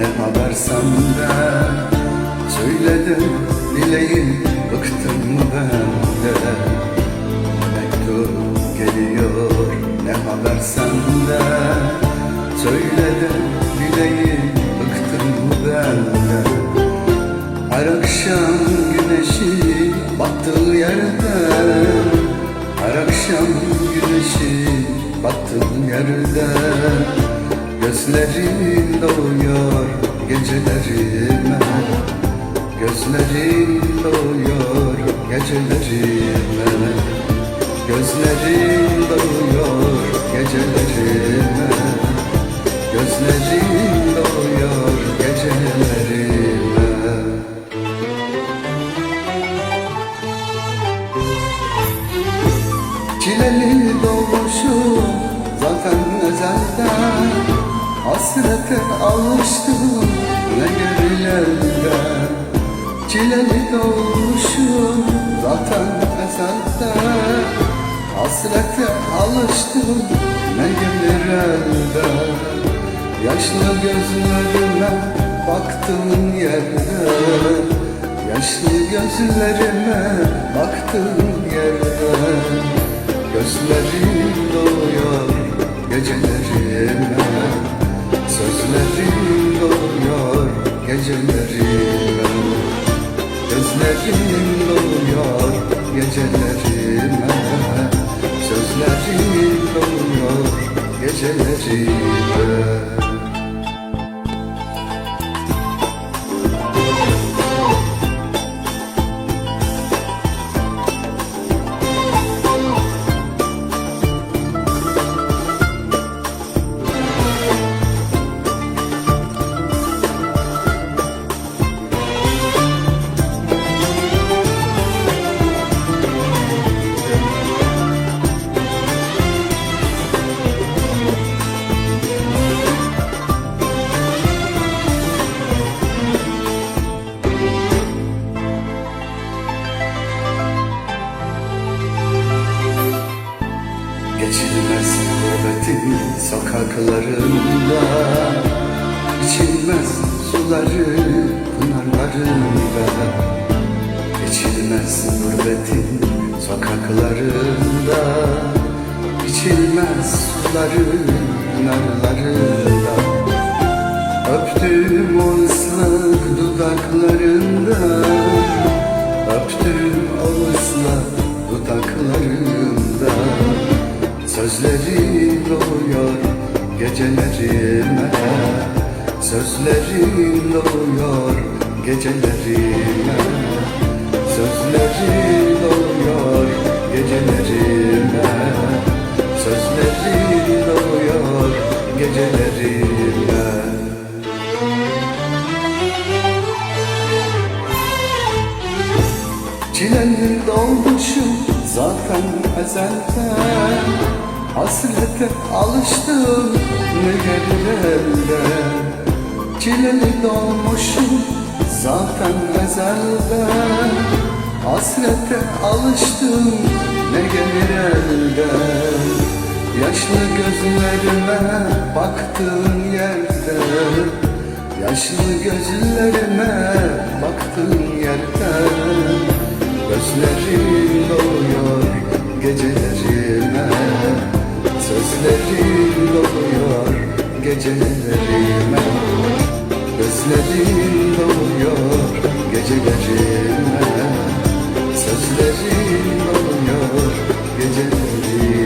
Ne haber senden Söyledim dileğim Bıktım benden Mektup geliyor Ne haber senden Söyledim dileğim Bıktım benden Her akşam güneşi Battığı yerden Her akşam güneşi Battığım yerden Gözlerin doğuyor gecelerime Gözlerin doğuyor gecelerime Gözlerin doğuyor gecelerime Gözlerin doğuyor gecelerime Çileli doğmuşum zaten ezelden Hasrete alıştım. Ne gerilerden Çileli doğmuşum zaten ezelden Hasrete alıştım. Ne gelir elden Yaşlı gözlerime baktığın yerde. Yaşlı gözlerime baktığın yerde. Gözlerin doğuyor gecelerime doğuyor gecelerime Gözlerin doğuyor gecelerime Sözlerin doğuyor gecelerime Geçilmez gurbetin sokaklarında İçilmez suları pınarlarında. Geçilmez gurbetin sokaklarında İçilmez suları pınarlarında. Öptüm o ıslak dudaklarında Öptüm o ıslak dudaklarında Sözlerin doğuyor gecelerime Sözlerin doğuyor gecelerime Sözlerin doğuyor gecelerime Sözlerin doğuyor gecelerime Çilenin dolmuşum zaten ezelden Hasrete alıştım ne gelir elden Çileli dolmuşum zaten ezelden Hasrete alıştım ne gelir elden Yaşlı gözlerime baktığın yerde Yaşlı gözlerime baktığın yerde Gözlerin Gözlerin doluyor gecelerime Sözlerin doluyor gecelerime